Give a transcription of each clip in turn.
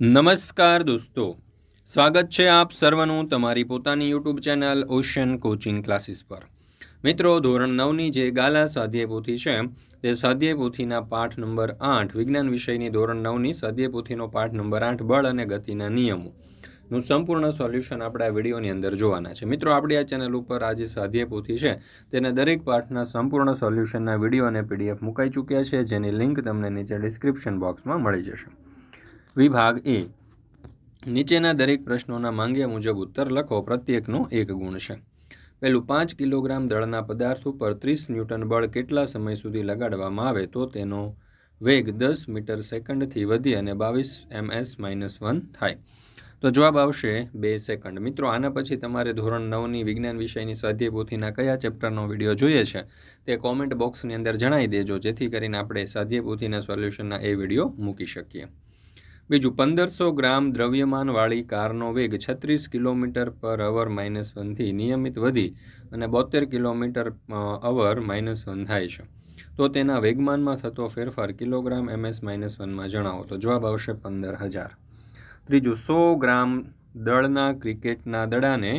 નમસ્કાર દોસ્તો. સ્વાગત છે આપ સર્વનું તમારી પોતાની YouTube channel ocean coaching classes પર. મિત્રો, ધોરણ નવની જે ગાલા સ્વાધ્યાય પોથી છે, તે સ્વાધ્યાય પોથીના પાઠ નંબર આઠ, વિજ્ઞાન વિષયની ધોરણ નવની સ્વાધ્યાય પોથીનો પાઠ નંબર આઠ, બળ અને ગતિના નિયમો. નું સંપૂર્ણ સોલ્યુશન આપણે આ વિડીયોની અંદર જોવાના છે. મિત્રો, આપણી આ ચેનલ ઉપર આ જે સ્વાધ્યાય પોથી છે, તેના દરેક પાઠના સંપૂર્ણ સોલ્યુશનના વીડિયો અને પીડીએફ મુકાઈ ચૂક્યા છે, જેની લિંક તમને નીચે ડિસ્ક્રિપ્શન બોક્સમાં મળી જશે. વિભાગ એ. નીચેના દરેક પ્રશ્નોના માંગ્યા મુજબ ઉત્તર લખો. પ્રત્યેકનો એક ગુણ છે. પહેલું, પાંચ કિલોગ્રામ દળના પદાર્થ ઉપર ત્રીસ ન્યૂટન બળ કેટલા સમય સુધી લગાડવામાં આવે તો તેનો વેગ દસ મીટર સેકન્ડથી વધી અને બાવીસ એમએસ માઇનસ વન થાય. તો જવાબ આવશે બે સેકન્ડ. મિત્રો, આના પછી તમારે ધોરણ નવની વિજ્ઞાન વિષયની સ્વાધ્યાય પોથીના કયા ચેપ્ટરનો વીડિયો જોઈએ છે તે કોમેન્ટ બોક્સની અંદર જણાવી દેજો, જેથી કરીને આપણે સ્વાધ્યાય પોથીના સોલ્યુશનના એ વીડિયો મૂકી શકીએ. બીજું, પંદરસો ગ્રામ દ્રવ્યમાનવાળી કારનો વેગ છત્રીસ કિલોમીટર પર અવર માઇનસ વનથી નિયમિત વધી અને બોતેર કિલોમીટર અવર માઇનસ વન થાય છે. તો તેના વેગમાનમાં થતો ફેરફાર કિલોગ્રામ એમએસ માઇનસ વનમાં જણાવો. તો જવાબ આવશે પંદર હજાર. ત્રીજું, સો ગ્રામ દળના ક્રિકેટના દડાને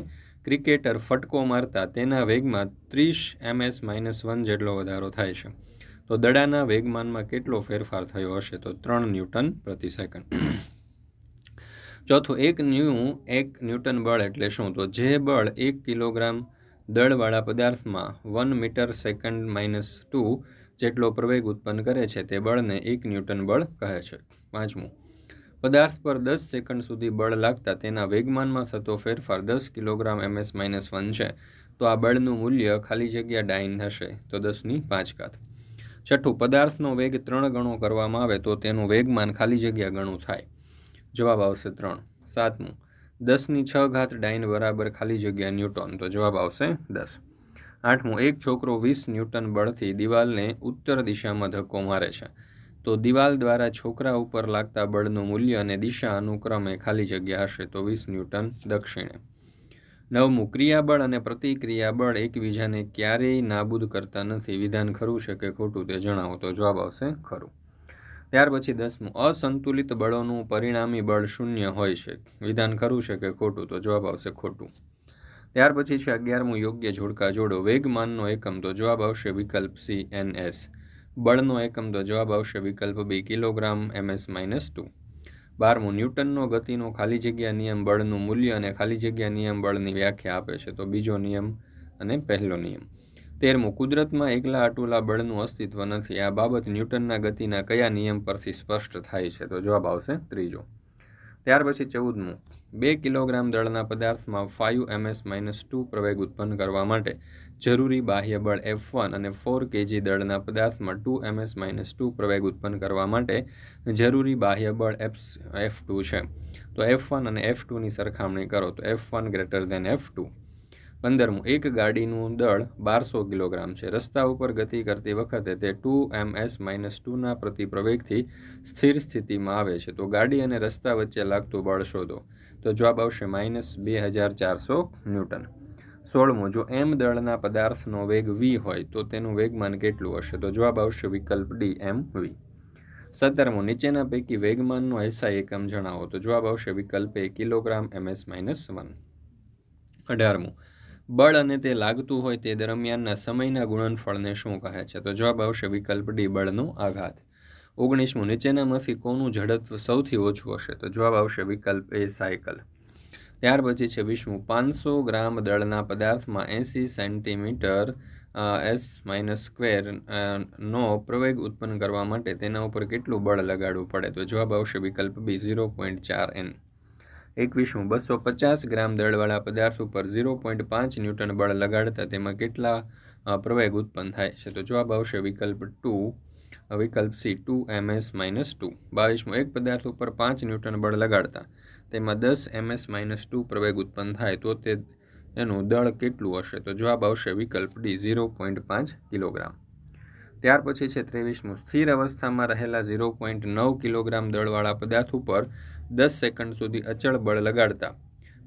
ક્રિકેટર ફટકો મારતા તેના વેગમાં ત્રીસ એમએસ માઇનસ વન જેટલો વધારો થાય છે. તો દડાના વેગમાનમાં કેટલો ફેરફાર થયો હશે તો ત્રણ ન્યૂટન પ્રતિ સેકન્ડ. ચોથું, એક ન્યૂ, એક ન્યૂટન બળ એટલે શું? તો જે બળ એક કિલોગ્રામ દળવાળા પદાર્થમાં one metre second minus two જેટલો પ્રવેગ ઉત્પન્ન કરે છે, તે બળને એક ન્યૂટન બળ કહે છે. પાંચમું, પદાર્થ પર દસ સેકન્ડ સુધી બળ લાગતા તેના વેગમાનમાં થતો ફેરફાર દસ કિલોગ્રામ એમએસ માઇનસ વન છે. તો આ બળનું મૂલ્ય ખાલી જગ્યા ડાઇન હશે. તો દસની પાંચ ઘાત. છઠ્ઠું પદાર્થનો વેગ ત્રણ ગણો કરવામાં આવે તો તેનું વેગમાન ખાલી જગ્યા ગણું થાય. જવાબ આવશે ત્રણ. સાતમું. દસની છ ઘાત ડાઇન બરાબર ખાલી જગ્યા ન્યૂટન. તો જવાબ આવશે દસ. આઠમું. એક છોકરો વીસ ન્યૂટન બળથી દિવાલને ઉત્તર દિશામાં ધક્કો મારે છે. તો દિવાલ દ્વારા છોકરા ઉપર લાગતા બળનું મૂલ્ય અને દિશા અનુક્રમે ખાલી જગ્યા હશે તો વીસ ન્યૂટન દક્ષિણે. નવમું, ક્રિયાબળ અને પ્રતિક્રિયાબળ એકબીજાને ક્યારેય નાબૂદ કરતા નથી. વિધાન ખરું છે કે ખોટું તે જણાવો તો જવાબ આવશે ખરું. ત્યાર પછી દસમું, અસંતુલિત બળોનું પરિણામી બળ શૂન્ય હોય છે. વિધાન ખરું છે કે ખોટું તો જવાબ આવશે ખોટું. ત્યાર પછી છે અગિયારમું, યોગ્ય જોડકા જોડો. વેગમાનનો એકમ તો જવાબ આવશે વિકલ્પ સી એન એસ બળનો એકમ તો જવાબ આવશે વિકલ્પ B kilogram MS minus two બારમું, ન્યૂટનનો ગતિનો ખાલી જગ્યા નિયમ બળનું મૂલ્ય અને ખાલી જગ્યા નિયમ બળની વ્યાખ્યા આપે છે. તો બીજો નિયમ અને પહેલો નિયમ. તેરમું, કુદરતમાં એકલા અટુલા બળનું અસ્તિત્વ નથી. આ બાબત ન્યૂટનના ગતિના કયા નિયમ પરથી સ્પષ્ટ થાય છે? તો જવાબ આવશે ત્રીજો. ત્યાર પછી ચૌદમું બે કિલોગ્રામ દળના પદાર્થમાં ફાઇવ એમએસ માઇનસ ટુ પ્રવેગ ઉત્પન્ન કરવા માટે જરૂરી બાહ્ય બળ એફ વન અને ફોર કેજી દળના પદાર્થમાં ટુ એમએસ માઇનસ ટુ પ્રવેગ ઉત્પન્ન કરવા માટે જરૂરી બાહ્ય બળ એફ એફ ટુ છે. તો એફ વન અને એફ ટુની સરખામણી કરો. તો F one greater than F two પંદરમું, એક ગાડીનું દળ બારસો કિલોગ્રામ છે. રસ્તા ઉપર ગતિ કરતી વખતે તે ટુ એમ એસ માઇનસ ટુના પ્રતિ પ્રવેગથી સ્થિર સ્થિતિમાં આવે છે. તો ગાડી અને રસ્તા વચ્ચે લાગતું બળ શોધો. તો જવાબ આવશે માઇનસ બે હજાર ચારસો ન્યૂટન. સોળમું જો એમ દળના પદાર્થનો વેગ વી હોય, તો તેનું વેગમાન કેટલું હશે? તો જવાબ આવશે વિકલ્પ ડી, એમ વી સત્તરમો નીચેના પૈકી વેગમાનનો એસઆઈ એકમ જણાવો. તો જવાબ આવશે વિકલ્પ A, kilogram MS minus one. અઢારમું બળ અને તે લાગતું હોય તે દરમિયાનના સમયના ગુણનફળને શું કહે છે? તો જવાબ આવશે વિકલ્પ ડી, બળનો આઘાત. ઓગણીસમું નીચેનામાંથી કોનું ઝડપ સૌથી ઓછું હશે? તો જવાબ આવશે વિકલ્પ એ સાયકલ. ત્યાર પછી છે વીસમું પાંચસો ગ્રામ દળના પદાર્થમાં એંસી સેન્ટીમીટર એસ માઇનસ સ્ક્વેર નો પ્રવેગ ઉત્પન્ન કરવા માટે તેના ઉપર કેટલું બળ લગાડવું પડે? તો જવાબ આવશે વિકલ્પ બી, ઝીરો પોઈન્ટ ચાર એન. એકવીસમું બસો પચાસ ગ્રામ દળવાળા પદાર્થ ઉપર ઝીરો પોઈન્ટ પાંચ ન્યૂટન બળ લગાડતા તેમાં કેટલા પ્રવેગ ઉત્પન્ન થાય છે? તો જવાબ આવશે વિકલ્પ ટુ વિકલ્પ C, two MS minus two. બાવીસમું, એક પદાર્થ ઉપર પાંચ ન્યૂટન બળ લગાડતા. તેમાં દસ એમએસ માઇનસ ટુ પ્રવેગ ઉત્પન્ન થાય, તો તે એનું દળ કેટલું હશે? તો જવાબ આવશે વિકલ્પ ડી, ઝીરો પોઈન્ટ પાંચ કિલોગ્રામ. ત્યાર પછી છે ત્રેવીસમું, સ્થિર અવસ્થામાં રહેલા ઝીરો પોઈન્ટ નવ કિલોગ્રામ દળવાળા પદાર્થ ઉપર દસ સેકન્ડ સુધી અચળ બળ લગાડતા.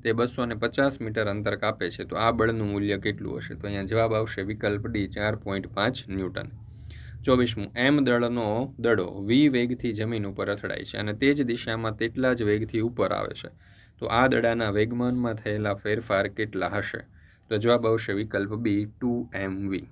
તે બસો ને પચાસ મીટર અંતર કાપે છે. તો આ બળનું મૂલ્ય કેટલું હશે? તો અહીંયા જવાબ આવશે વિકલ્પ ડી, ચાર પોઈન્ટ પાંચ ન્યૂટન. ચોવીસમું. એમ દળનો દડો વી વેગથી જમીન ઉપર અથડાય છે અને તે જ દિશામાં તેટલા જ વેગથી ઉપર આવે છે. તો આ દડાના વેગમાનમાં થયેલા ફેરફાર કેટલા હશે? તો જવાબ આવશે વિકલ્પ બી ટુ એમ વી.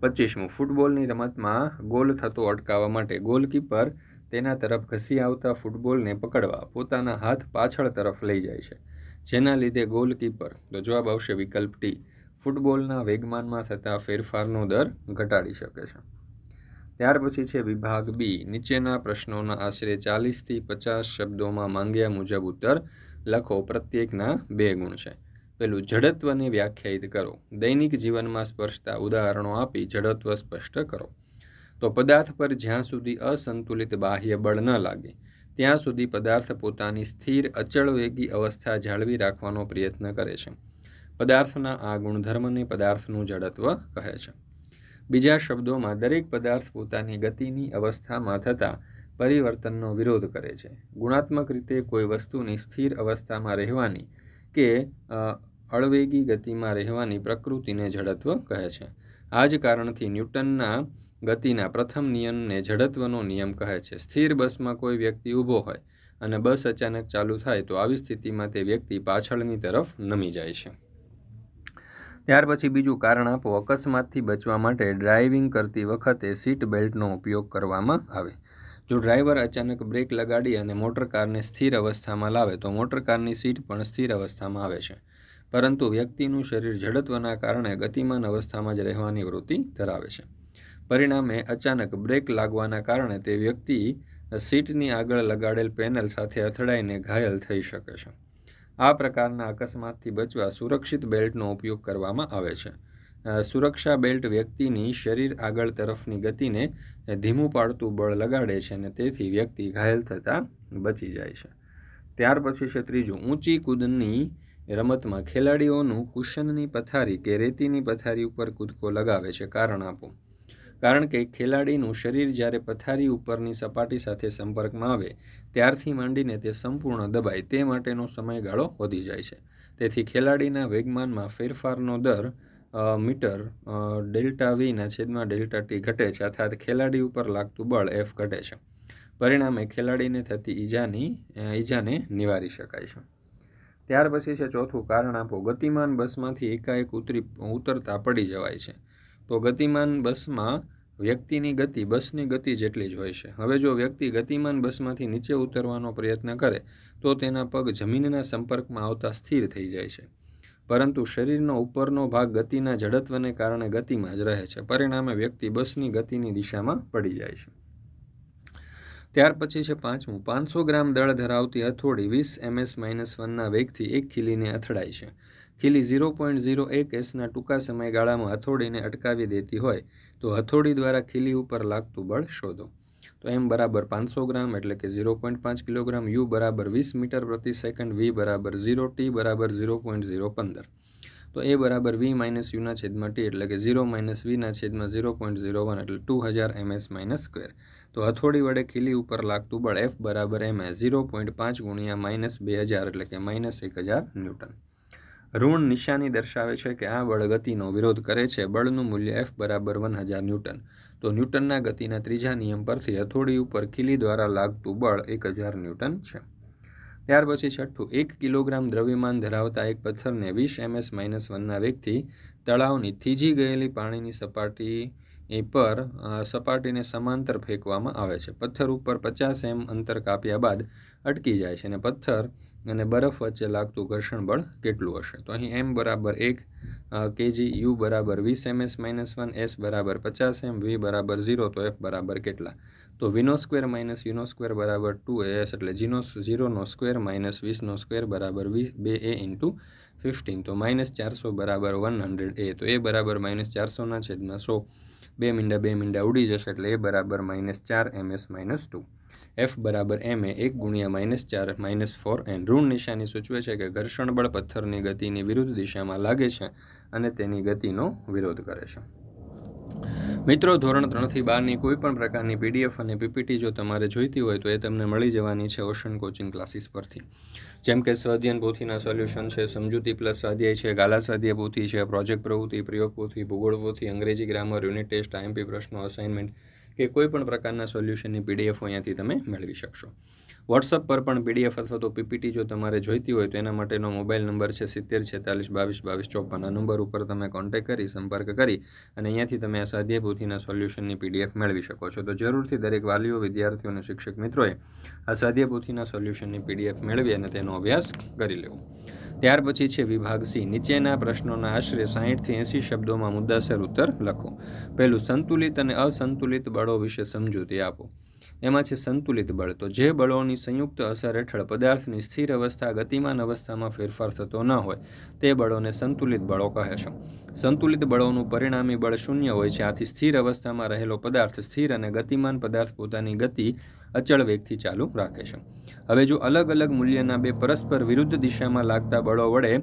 પચીસમું. ફૂટબોલની રમતમાં ગોલ થતો અટકાવવા માટે ગોલકીપર તેના તરફ ઘસી આવતા ફૂટબોલને પકડવા પોતાના હાથ પાછળ તરફ લઈ જાય છે. જેના લીધે ગોલકીપર, તો જવાબ આવશે વિકલ્પ ટી, ફૂટબોલના વેગમાનમાં થતા ફેરફારનો દર ઘટાડી શકે છે. ત્યાર પછી છે વિભાગ બી. નીચેના પ્રશ્નોના આશરે ચાલીસથી પચાસ શબ્દોમાં માંગ્યા મુજબ ઉત્તર લખો. પ્રત્યેકના બે ગુણ છે. પેલું જડત્વને વ્યાખ્યાયિત કરો. દૈનિક જીવનમાં સ્પર્શતા ઉદાહરણો આપી જડત્વ સ્પષ્ટ કરો. તો પદાર્થ પર જ્યાં સુધી અસંતુલિત બાહ્ય બળ ન લાગે, ત્યાં સુધી પદાર્થ પોતાની સ્થિર અચળ વેગી અવસ્થા જાળવી રાખવાનો પ્રયત્ન કરે છે. પદાર્થના આ ગુણધર્મને પદાર્થનું જડત્વ કહે છે. બીજા શબ્દોમાં દરેક પદાર્થ પોતાની ગતિની અવસ્થામાં થતા પરિવર્તનનો વિરોધ કરે છે. ગુણાત્મક રીતે કોઈ વસ્તુની સ્થિર અવસ્થામાં રહેવાની કે અળવેગી ગતિમાં રહેવાની પ્રકૃતિને જડત્વ કહે છે. આ જ કારણથી ન્યૂટનના ગતિના પ્રથમ નિયમને જડત્વનો નિયમ કહે છે. સ્થિર બસમાં કોઈ વ્યક્તિ ઊભો હોય અને બસ અચાનક ચાલુ થાય તો આવી સ્થિતિમાં તે વ્યક્તિ પાછળની તરફ નમી જાય છે. ત્યાર પછી બીજું કારણ આપો, અકસ્માતથી બચવા માટે ડ્રાઇવિંગ કરતી વખતે સીટ બેલ્ટનો ઉપયોગ કરવામાં આવે. જો ડ્રાઈવર અચાનક બ્રેક લગાડી અને મોટર કારને સ્થિર અવસ્થામાં લાવે, તો મોટર કારની સીટ પણ સ્થિર અવસ્થામાં આવે છે. પરંતુ વ્યક્તિનું શરીર જડત્વના કારણે ગતિમાન અવસ્થામાં જ રહેવાની વૃત્તિ ધરાવે છે. પરિણામે અચાનક બ્રેક લાગવાના કારણે તે વ્યક્તિ સીટની આગળ લગાડેલ પેનલ સાથે અથડાઈને ઘાયલ થઈ શકે છે. આ પ્રકારના અકસ્માતથી બચવા સુરક્ષિત બેલ્ટનો ઉપયોગ કરવામાં આવે છે. સુરક્ષા બેલ્ટ વ્યક્તિની શરીર આગળ તરફની ગતિને ધીમું પાડતું બળ લગાડે છે અને તેથી વ્યક્તિ ઘાયલ થતાં બચી જાય છે. ત્યાર પછી છે ત્રીજું, ઊંચી કૂદની રમતમાં ખેલાડીઓનું કુશનની પથારી કે રેતીની પથારી ઉપર કૂદકો લગાવે છે. કારણ આપો કારણ કે ખેલાડીનું શરીર જ્યારે પથારી ઉપરની સપાટી સાથે સંપર્કમાં આવે, ત્યારથી માંડીને તે સંપૂર્ણ દબાય તે માટેનો સમયગાળો વધી જાય છે. તેથી ખેલાડીના વેગમાનમાં ફેરફારનો દર મીટર ડેલ્ટા વીના છેદમાં ડેલ્ટા ટી ઘટે છે, અર્થાત ખેલાડી ઉપર લાગતું બળ એફ ઘટે છે. પરિણામે ખેલાડીને થતી ઈજાની ઈજાને નિવારી શકાય છે. ત્યાર પછી છે ચોથું કારણ આપો. ગતિમાન બસમાંથી એકાએક ઉતરી, ઉતરતા પડી જવાય છે. તો ગતિમાન બસમાં વ્યક્તિની ગતિ બસની ગતિ જેટલી જ હોય છે. હવે જો વ્યક્તિ ગતિમાન બસમાંથી નીચે ઉતરવાનો પ્રયત્ન કરે, તો તેના પગ જમીનના સંપર્કમાં આવતા સ્થિર થઈ જાય છે. પરંતુ શરીરનો ઉપરનો ભાગ ગતિના જડત્વને કારણે ગતિમાં જ રહે છે. પરિણામે વ્યક્તિ બસની ગતિની દિશામાં પડી જાય છે. ત્યાર પછી છે પાંચમું. પાંચસો ગ્રામ દળ ધરાવતી હથોડી વીસ એમએસ માઇનસ વનના વેગથી એક ખીલીને અથડાય છે. ખીલી ઝીરો પોઈન્ટ ઝીરો એક એસના ટૂંકા સમયગાળામાં હથોડીને અટકાવી દેતી હોય તો હથોડી દ્વારા ખીલી ઉપર લાગતું બળ શોધો. તો એમ બરાબર પાંચસો ગ્રામ એટલે કે ઝીરો પોઈન્ટ પાંચ કિલોગ્રામ, યુ બરાબર વીસ મીટર પ્રતિ સેકન્ડ, વી બરાબર ઝીરો, ટી બરાબર ઝીરો પોઈન્ટ ઝીરો પંદર. તો એ બરાબર વી માઇનસ યુના છેદમાં ટી એટલે કે ઝીરો માઇનસ વીના છેદમાં ઝીરો પોઈન્ટ ઝીરો વન એટલે ટુ હજાર એમએસ માઇનસ સ્ક્વેર. તો હથોડી વડે ખીલી ઉપર લાગતું બળ એફ બરાબર એમ એ ઝીરો પોઈન્ટ પાંચ ગુણ્યા માઇનસ બે હજાર એટલે કે માઇનસ એક હજાર ન્યૂટન. ઋણ નિશાની દર્શાવે છે કે આ બળ ગતિનો વિરોધ કરે છે. બળનું મૂલ્ય એફ બરાબર વન હજાર ન્યૂટન. તો ન્યૂટનના ગતિના ત્રીજા નિયમ પરથી હથોડી ઉપર ખીલી દ્વારા લાગતું બળ એક હજાર ન્યૂટન છે. ત્યાર પછી છઠ્ઠું, એક કિલોગ્રામ દ્રવ્યમાન ધરાવતા એક પથ્થરને વીસ એમએસ માઇનસ વનના વેગથી તળાવની થીજી ગયેલી પાણીની સપાટી એ પર સપાટીને સમાંતર ફેંકવામાં આવે છે. પથ્થર ઉપર પચાસ એમ અંતર કાપ્યા બાદ અટકી જાય છે અને પથ્થર અને બરફ વચ્ચે લાગતું ઘર્ષણ બળ કેટલું હશે? તો અહીં એમ બરાબર એક કેજી, યુ બરાબર વીસ એમએસ માઇનસ વન, એસ બરાબર પચાસ એમ, વી બરાબર ઝીરો, તો એફ બરાબર કેટલા? તો વીનો સ્ક્વેર માઇનસ યુનો સ્ક્વેર બરાબર ટુ એસ એટલે જીનો ઝીરોનો સ્ક્વેર માઇનસ વીસનો સ્ક્વેર બરાબર વીસ બે એ ઇન્ટુ ફિફ્ટીન. તો માઇનસ ચારસો બરાબર વન હંડ્રેડ એ, તો એ બરાબર માઇનસ ચારસોના છેદમાં સો. બે મીંડા બે મીંડા ઉડી જશે એટલે એ બરાબર માઇનસ ચાર એમએસ માઇનસ ટુ એફ બરાબર એમ એ એક ગુણ્યા માઇનસ ચાર માઇનસ ફોર એન ઋણ નિશાની સૂચવે છે કે ઘર્ષણ બળ પથ્થરની ગતિની વિરુદ્ધ દિશામાં લાગે છે અને તેની ગતિનો વિરોધ કરે છે. મિત્રો, ધોરણ ત્રણથી બારની કોઈ પણ પ્રકારની પીડીએફ અને પીપીટી જો તમારે જોઈતી હોય તો એ તમને મળી જવાની છે ઓશન કોચિંગ ક્લાસીસ પરથી. જેમ કે સ્વાધ્યાયન પોથીના સોલ્યુશન છે, સમજૂતી પ્લસ સ્વાધ્યાય છે, ગાલા પોથી છે પ્રોજેક્ટ પ્રવૃત્તિ, પ્રયોગ પોથી, ભૂગોળ પોથી, અંગ્રેજી ગ્રામર યુનિટ ટેસ્ટ આઈએમપી પ્રશ્નો અસાઇનમેન્ટ કે કોઈ પણ પ્રકારના સોલ્યુશનની પીડીએફ અહીંયાથી તમે મેળવી શકશો. વોટ્સઅપ પર પણ પીડીએફ અથવા તો પીપીટી જો તમારે જોઈતી હોય તો એના માટેનો મોબાઈલ નંબર છે સિત્તેર છેતાલીસ બાવીસ બાવીસ ચોપન આ નંબર ઉપર તમે કોન્ટેક્ટ કરી, સંપર્ક કરી અને અહીંયાથી તમે આ સ્વાધ્યાય પોથીના સોલ્યુશનની પીડીએફ મેળવી શકો છો. તો જરૂરથી દરેક વાલીઓ, વિદ્યાર્થીઓ અને શિક્ષક મિત્રોએ આ સ્વાધ્યાય પોથીના સોલ્યુશનની પીડીએફ મેળવી અને તેનો અભ્યાસ કરી લેવો. ત્યાર પછી છે વિભાગ સી. નીચેના પ્રશ્નોના આશરે સાહીઠથી એંસી શબ્દોમાં મુદ્દાસર ઉત્તર લખો. પહેલું, સંતુલિત અને અસંતુલિત બળો વિશે સમજૂતી આપો. એમાં છે સંતુલિત બળ. તો જે બળોની સંયુક્ત અસર હેઠળ પદાર્થની સ્થિર અવસ્થા ગતિમાન અવસ્થામાં ફેરફાર થતો ન હોય, તે બળોને સંતુલિત બળો કહે છે. સંતુલિત બળોનું પરિણામી બળ શૂન્ય હોય છે. આથી સ્થિર અવસ્થામાં રહેલો પદાર્થ સ્થિર અને ગતિમાન પદાર્થ પોતાની ગતિ અચળ વેગથી ચાલુ રાખે છે. હવે જો અલગ અલગ મૂલ્યના બે પરસ્પર વિરુદ્ધ દિશામાં લાગતા બળો વડે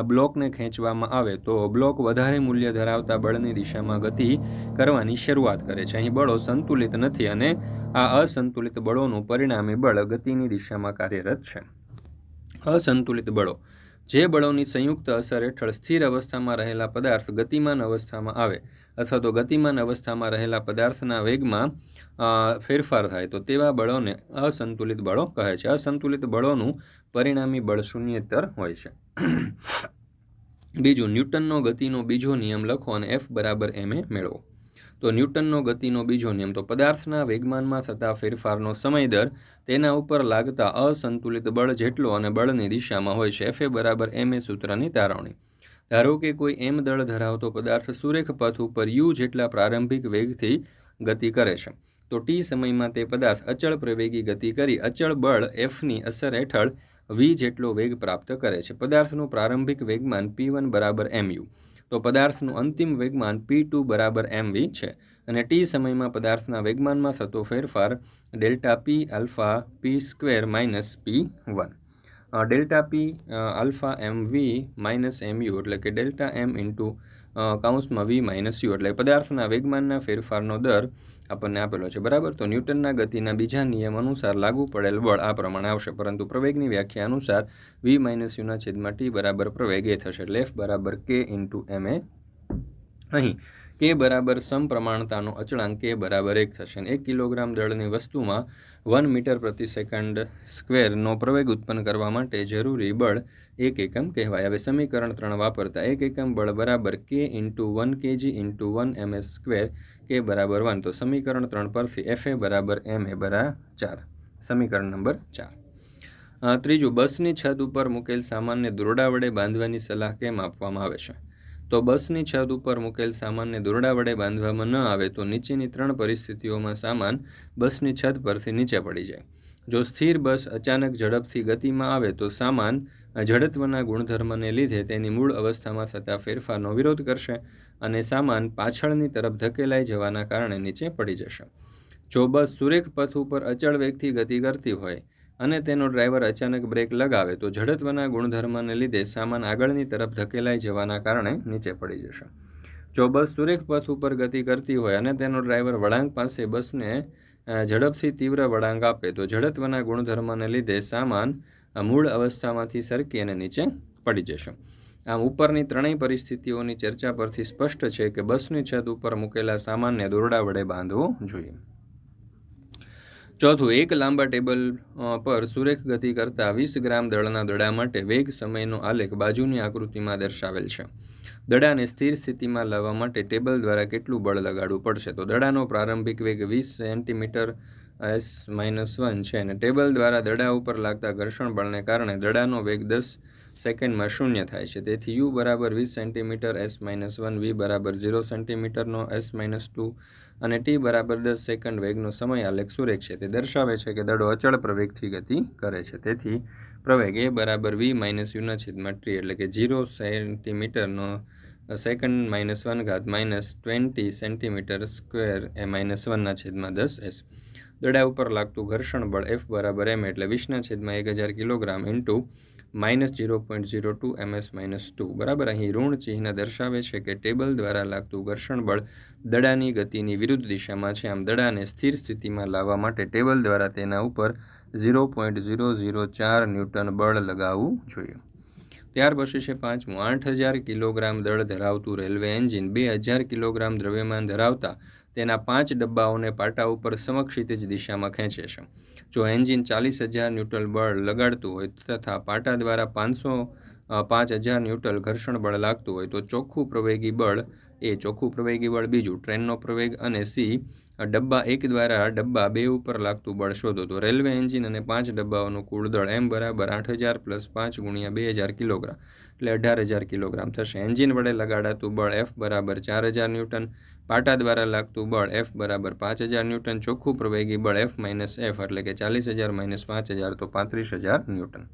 બ્લોકને ખેંચવામાં આવે તો બ્લોક વધારે મૂલ્ય ધરાવતા બળની દિશામાં ગતિ કરવાની શરૂઆત કરે છે. અહીં બળો સંતુલિત નથી અને આ અસંતુલિત બળોનું પરિણામે બળ ગતિની દિશામાં કાર્યરત છે. અસંતુલિત બળો. જે બળોની સંયુક્ત અસર હેઠળ સ્થિર અવસ્થામાં રહેલા પદાર્થ ગતિમાન અવસ્થામાં આવે અથવા તો ગતિમાન અવસ્થામાં રહેલા પદાર્થના વેગમાં ફેરફાર થાય, તો તેવા બળોને અસંતુલિત બળો કહે છે. અસંતુલિત બળોનું પરિણામી બળ શૂન્યતર હોય છે. બીજું, ન્યૂટનનો ગતિનો બીજો નિયમ લખો અને એફ બરાબર એમ એ મેળવો. તો ન્યૂટનનો ગતિનો બીજો નિયમ, તો પદાર્થના વેગમાનમાં થતા ફેરફારનો સમય દર તેના ઉપર લાગતા અસંતુલિત બળ જેટલો અને બળની દિશામાં હોય છે એફ એ બરાબર એમ એ સૂત્રની તારવણી. ધારો કે કોઈ એમ દળ ધરાવતો પદાર્થ સુરેખ પથ ઉપર યુ જેટલા પ્રારંભિક વેગથી ગતિ કરે છે. તો ટી સમયમાં તે પદાર્થ અચળ પ્રવેગી ગતિ કરી અચળ બળ એફની અસર હેઠળ વી જેટલો વેગ પ્રાપ્ત કરે છે. પદાર્થનું પ્રારંભિક વેગમાન પી વન બરાબર એમ યુ તો પદાર્થનું અંતિમ વેગમાન પી ટુ બરાબર એમ વી છે. અને ટી સમયમાં પદાર્થના વેગમાનમાં થતો ફેરફાર delta P alpha P square minus P one delta P alpha M V minus M U એટલે કે ડેલ્ટા એમ ઇન્ટુ કાઉન્સમાં વી માઇનસ યુ એટલે પદાર્થના વેગમાનના ફેરફારનો દર આપણને આપેલો છે, બરાબર? તો ન્યૂટનના ગતિના બીજા નિયમ અનુસાર લાગુ પડેલ બળ આ પ્રમાણે આવશે, પરંતુ પ્રવેગની વ્યાખ્યા અનુસાર વી માઇનસ યુના છેદમાં ટી બરાબર પ્રવેગ એ થશે, એટલે એફ બરાબર કે ઇન્ટુ એમ એ અહીં. કે બરાબર સમપ્રમાણતાનો અચળાંક કે બરાબર એક થશે એક કિલોગ્રામ દળની વસ્તુમાં વન મીટર પ્રતિ સેકન્ડ સ્ક્વેરનો પ્રવેગ ઉત્પન્ન કરવા માટે જરૂરી બળ એક એકમ કહેવાય. હવે સમીકરણ ત્રણ વાપરતા એક એકમ બળ બરાબર K into one KG into one M S square K બરાબર વન. તો સમીકરણ ત્રણ પરથી એફ એ બરાબર એમ એ બરા ચાર. સમીકરણ નંબર ચાર. ત્રીજું, બસની છત ઉપર મૂકેલ સામાનને દોરડા વડે બાંધવાની સલાહ કેમ આપવામાં આવે છે? તો બસની છત ઉપર મૂકેલ સામાનને દોરડા વડે બાંધવામાં ન આવે તો નીચેની ત્રણ પરિસ્થિતિઓમાં સામાન બસની છત પરથી નીચે પડી જાય. જો સ્થિર બસ અચાનક ઝડપથી ગતિમાં આવે તો સામાન જડત્વના ગુણધર્મને લીધે તેની મૂળ અવસ્થામાં થતા ફેરફારનો વિરોધ કરશે અને સામાન પાછળની તરફ ધકેલાઈ જવાના કારણે નીચે પડી જશે. જો બસ સુરેખ પથ ઉપર અચળ વેગથી ગતિ કરતી હોય અને તેનો ડ્રાઈવર અચાનક બ્રેક લગાવે તો જડત્વના ગુણધર્મને લીધે સામાન આગળની તરફ ધકેલાઈ જવાના કારણે નીચે પડી જશે. જો બસ સુરેખ પથ ઉપર ગતિ કરતી હોય અને તેનો ડ્રાઈવર વળાંક પાસે બસને ઝડપથી તીવ્ર વળાંક આપે તો જડત્વના ગુણધર્મને લીધે સામાન મૂળ અવસ્થામાંથી સરકી અને નીચે પડી જશે. આમ ઉપરની ત્રણેય પરિસ્થિતિઓની ચર્ચા પરથી સ્પષ્ટ છે કે બસની છત ઉપર મૂકેલા સામાનને દોરડા વડે બાંધવો જોઈએ. ચોથું, એક લાંબા ટેબલ પર સુરેખ ગતિ કરતા વીસ ગ્રામ દળના દડા માટે વેગ સમયનો આલેખ બાજુની આકૃતિમાં દર્શાવેલ છે. દડાને સ્થિર સ્થિતિમાં લાવવા માટે ટેબલ દ્વારા કેટલું બળ લગાડવું પડશે? તો દડાનો પ્રારંભિક વેગ વીસ સેન્ટીમીટર એસ માઇનસ વન છે અને ટેબલ દ્વારા દડા ઉપર લાગતા ઘર્ષણ બળને કારણે દડાનો વેગ દસ સેકન્ડમાં શૂન્ય થાય છે. તેથી યુ બરાબર વીસ centimetre S minus one, V બરાબર ઝીરો સેન્ટીમીટરનો એસ માઇનસ ટુ અને ટી બરાબર દસ સેકન્ડ વેગનો સમય આલેખ સુરેખ છે. તે દર્શાવે છે કે દડો અચળ પ્રવેગથી ગતિ કરે છે. તેથી પ્રવેગ એ બરાબર વી માઇનસ યુના છેદમાં ટ્રી એટલે કે ઝીરો સેન્ટીમીટરનો સેકન્ડ માઇનસ વન ઘાત minus twenty centimetre square A minus વનના છેદમાં દસ એસ દડા ઉપર લાગતું ઘર્ષણ બળ એફ બરાબર એમ એટલે વીસના છેદમાં એક હજાર kilogram into minus zero point zero two MS minus two. બરાબર? અહીં ઋણ ચિહ્ન દર્શાવે છે કે ટેબલ દ્વારા લાગતું ઘર્ષણ બળ દડાની ગતિની વિરુદ્ધ દિશામાં છે. આમ દડાને સ્થિર સ્થિતિમાં લાવવા માટે ટેબલ દ્વારા તેના ઉપર ઝીરો પોઈન્ટ ઝીરો ઝીરો ચાર ન્યૂટન બળ લગાવવું જોઈએ. ત્યાર પછી છે પાંચમું. આઠ હજાર કિલોગ્રામ દળ ધરાવતું રેલવે એન્જિન બે હજાર કિલોગ્રામ દ્રવ્યમાન ધરાવતા તેના પાંચ ડબ્બાઓને પાટા ઉપર સમક્ષિત જ દિશામાં ખેંચે છે. જો એન્જિન ચાલીસ હજાર ન્યૂટન બળ લગાડતું હોય તથા પાટા દ્વારા પાંચસો પાંચ હજાર ન્યૂટન ઘર્ષણ બળ લાગતું હોય તો ચોખ્ખું પ્રવેગી બળ એ ચોખ્ખું પ્રવેગી બળ બીજું ટ્રેનનો પ્રવેગ અને સી ડબ્બા એક દ્વારા ડબ્બા બે ઉપર લાગતું બળ શોધો. તો રેલવે એન્જિન અને પાંચ ડબ્બાઓનું કુળ દળ એમ બરાબર આઠ હજાર પ્લસ પાંચ ગુણ્યા બે હજાર કિલોગ્રામ. એટલે અઢાર હજાર કિલોગ્રામ થશે. એન્જિન વડે લગાડાતું બળ એફ બરાબર ચાર હજાર ન્યૂટન પાટા દ્વારા લાગતું બળ એફ બરાબર પાંચ હજાર ન્યૂટન ચોખ્ખું પ્રવેગી બળ એફ માઇનસ એફ એટલે કે ચાલીસ હજાર માઇનસ પાંચ હજાર તો પાંત્રીસ હજાર ન્યૂટન.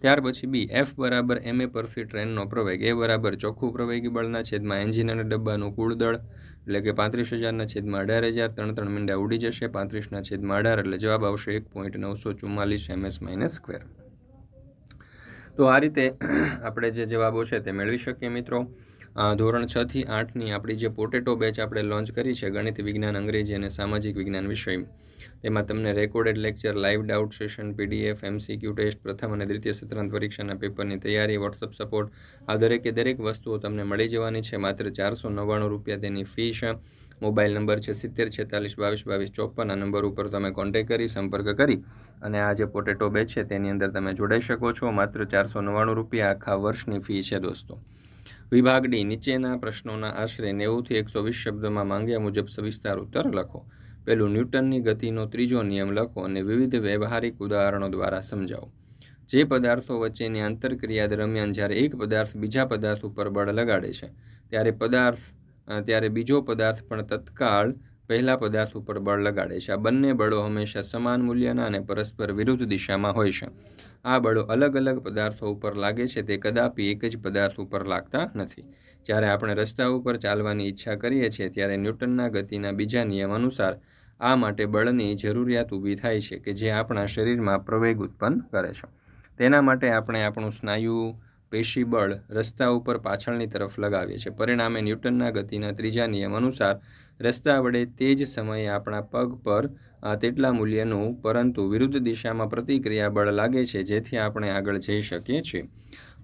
ત્યાર પછી બી એફ બરાબર એમ એ પરથી ટ્રેનનો પ્રવેગ. એ બરાબર ચોખ્ખું પ્રવેગી બળના છેદમાં એન્જિન અને ડબ્બાનું કુળ દળ એટલે કે પાંત્રીસ હજારના છેદમાં અઢાર હજાર, ત્રણ ત્રણ મીંડા ઉડી જશે, પાંત્રીસના છેદમાં અઢાર એટલે જવાબ આવશે એક પોઈન્ટ નવસો ચુમ્માલીસ એમએસ માઇનસ સ્ક્વેર તો આ રીતે આપણે જે જવાબો છે તે મેળવી શકીએ મિત્રો. ધોરણ છ થી આઠની આપણી જે પોટેટો બેચ આપણે લોન્ચ કરી છે, ગણિત વિજ્ઞાન, અંગ્રેજી અને સામાજિક વિજ્ઞાન વિષય. તેમાં તમને recorded lecture live doubt session PDF MCQ test પ્રથમ અને દ્વિતીય સત્રાંત પરીક્ષાના પેપરની તૈયારી વોટ્સઅપ સપોર્ટ આ દરેકે દરેક વસ્તુઓ તમને મળી જવાની છે. માત્ર ચારસો નવ્વાણું રૂપિયા તેની ફી છે. મોબાઈલ નંબર છે સિત્તેર, છેતાલીસ, બાવીસ બાવીસ, ચોપન. આ નંબર ઉપર તમે કોન્ટેક કરી, સંપર્ક કરી અને આ જે પોટેટો બેચ છે તેની અંદર તમે જોડાઈ શકો છો. માત્ર ચારસો નવ્વાણું રૂપિયા આખા વર્ષની ફી છે દોસ્તો. વિભાગ ડી નીચેના પ્રશ્નોના આશરે નેવુંથી એકસો વીસ શબ્દોમાં માંગ્યા મુજબ સવિસ્તાર ઉત્તર લખો. પેલું ન્યૂટનની ગતિનો ત્રીજો નિયમ લખો અને વિવિધ વ્યવહારિક ઉદાહરણો દ્વારા સમજાવો. જે પદાર્થો વચ્ચેની આંતરક્રિયા દરમિયાન જ્યારે એક પદાર્થ બીજા પદાર્થ ઉપર બળ લગાડે છે, ત્યારે પદાર્થ ત્યારે બીજો પદાર્થ પણ તત્કાળ પહેલા પદાર્થ ઉપર બળ લગાડે છે. આ બંને બળો હંમેશા સમાન મૂલ્યના અને પરસ્પર વિરુદ્ધ દિશામાં હોય છે. આ બળો અલગ અલગ પદાર્થો ઉપર લાગે છે તે કદાપી એક જ પદાર્થ ઉપર લાગતા નથી. જ્યારે આપણે રસ્તા ઉપર ચાલવાની ઈચ્છા કરીએ છીએ ત્યારે ન્યૂટનના ગતિના બીજા નિયમ અનુસાર આ માટે બળની જરૂરિયાત ઊભી થાય છે કે જે આપણા શરીરમાં પ્રવેગ ઉત્પન્ન કરે છે. તેના માટે આપણે આપણું સ્નાયુ પેશી બળ રસ્તા ઉપર પાછળની તરફ લગાવીએ છીએ. પરિણામે ન્યૂટનના ગતિના ત્રીજા નિયમ અનુસાર રસ્તા વડે તે જ સમયે આપણા પગ પર તેટલા મૂલ્યનું, પરંતુ વિરુદ્ધ દિશામાં પ્રતિક્રિયા બળ લાગે છે, જેથી આપણે આગળ જઈ શકીએ છીએ.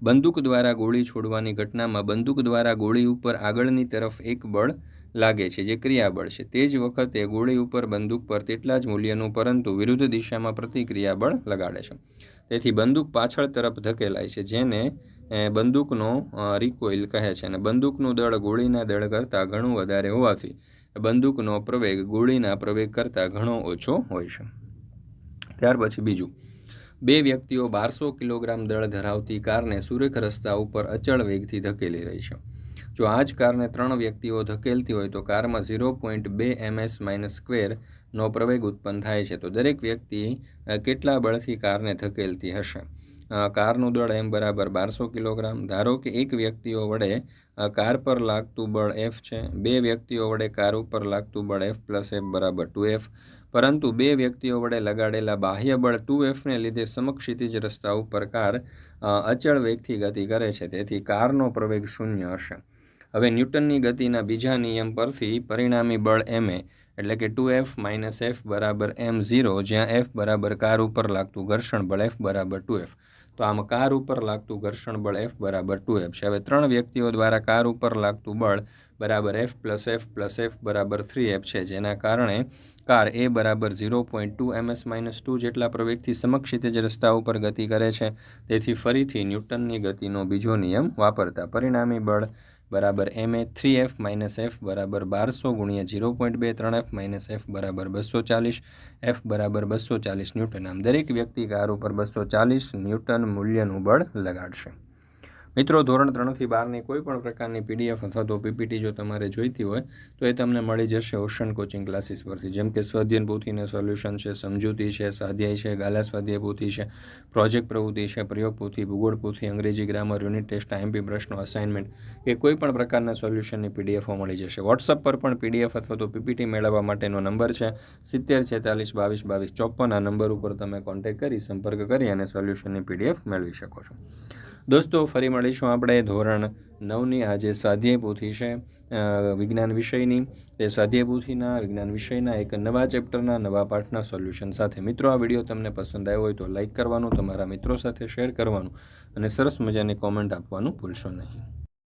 બંદૂક દ્વારા ગોળી છોડવાની ઘટનામાં બંદૂક દ્વારા ગોળી ઉપર આગળની તરફ એક બળ લાગે છે, જે ક્રિયાબળ છે. તે જ વખતે ગોળી ઉપર બંદૂક પર તેટલા જ મૂલ્યનું, પરંતુ વિરુદ્ધ દિશામાં પ્રતિક્રિયાબળ લગાડે છે. તેથી બંદૂક પાછળ તરફ ધકેલાય છે, જેને બંદૂકનો રિકોઇલ કહે છે. અને બંદૂકનું દળ ગોળીના દળ કરતાં ઘણું વધારે હોવાથી બંદૂકનો પ્રવેગ ગોળીના પ્રવેગ કરતાં ઘણો ઓછો હોય છે. ત્યાર પછી બીજું. બે વ્યક્તિઓ બારસો કિલોગ્રામ દળ ધરાવતી કારને સુરેખ રસ્તા ઉપર અચળ વેગથી ધકેલી રહી છે. જો આ જ કારને ત્રણ વ્યક્તિઓ ધકેલતી હોય તો કારમાં ઝીરો પોઈન્ટ બે એમએસ માઇનસ સ્ક્વેરનો પ્રવેગ ઉત્પન્ન થાય છે. તો દરેક વ્યક્તિ કેટલા બળથી કારને ધકેલતી હશે? કારનું દળ એમ બરાબર બારસો કિલોગ્રામ. ધારો કે એક વ્યક્તિઓ વડે કાર પર લાગતું બળ એફ છે, બે વ્યક્તિઓ વડે કાર ઉપર લાગતું બળ એફ પ્લસ એફ બરાબર ટુ એફ પરંતુ બે વ્યક્તિઓ વડે લગાડેલા બાહ્ય બળ ટુ એફને લીધે સમક્ષિતિજ રસ્તા ઉપર કાર અચળ વેગથી ગતિ કરે છે, તેથી કારનો પ્રવેગ શૂન્ય હશે. હવે ન્યૂટનની ગતિના બીજા નિયમ પરથી પરિણામી બળ એમ એ એટલે કે ટુ એફ માઇનસ એફ બરાબર એમ ઝીરો, જ્યાં એફ બરાબર કાર ઉપર લાગતું ઘર્ષણ બળ એફ બરાબર ટુ એફ તો આમાં કાર ઉપર લાગતું ઘર્ષણ બળ એફ બરાબર ટુ એફ છે. હવે ત્રણ વ્યક્તિઓ દ્વારા કાર ઉપર લાગતું બળ બરાબર F plus F plus F બરાબર થ્રી એફ છે, જેના કારણે કાર એ બરાબર zero point two MS minus two જેટલા પ્રવેગથી સમક્ષિત જ રસ્તા ઉપર ગતિ કરે છે. તેથી ફરીથી ન્યૂટનની ગતિનો બીજો નિયમ વાપરતા પરિણામી બળ બરાબર M A three F minus F બરાબર બારસો ગુણ્યા ઝીરો પોઈન્ટ બે ત્રણ એફ માઇનસ એફ બરાબર બસો ચાલીસ એફ બરાબર બસો ચાલીસ ન્યૂટન. આમ દરેક વ્યક્તિ કાર ઉપર બસો ચાલીસ ન્યૂટન મૂલ્યનું બળ લગાડશે. મિત્રો, ધોરણ ત્રણથી બારની કોઈ પણ પ્રકારની પીડીએફ અથવા તો પીપીટી જો તમારે જોઈતી હોય, તો એ તમને મળી જશે ઓશન કોચિંગ ક્લાસીસ પરથી. જેમ કે સ્વાધ્યન પોથીને સોલ્યુશન છે, સમજૂતી છે, સ્વાધ્યાય છે, ગાલા સ્વાધ્યાય પોથી છે પ્રોજેક્ટ પ્રવૃત્તિ છે, પ્રયોગ પોથી, ભૂગોળ પોથી, અંગ્રેજી ગ્રામર યુનિટ ટેસ્ટ આઈએમપી પ્રશ્નો અસાઇનમેન્ટ કે કોઈ પણ પ્રકારના સોલ્યુશનની પીડીએફો મળી જશે. વોટ્સઅપ પર પણ પીડીએફ અથવા તો પીપીટી મેળવવા માટેનો નંબર છે, સિત્તેર છેતાલીસ બાવીસ બાવીસ ચોપન આ નંબર ઉપર તમે કોન્ટેક્ટ કરી, સંપર્ક કરી અને સોલ્યુશનની પીડીએફ મેળવી શકો છો. દોસ્તો, ફરી મળીશું આપણે. ધોરણ નવની આજે સ્વાધ્યાય પોથી છે વિજ્ઞાન વિષયની. એ સ્વાધ્યાય પોથીના વિજ્ઞાન વિષયના એક નવા ચેપ્ટરના, નવા પાઠના સોલ્યુશન સાથે. મિત્રો, આ વીડિયો તમને પસંદ આવ્યો હોય તો લાઇક કરવાનું, તમારા મિત્રો સાથે શેર કરવાનું અને સરસ મજાની કોમેન્ટ આપવાનું ભૂલશો નહીં.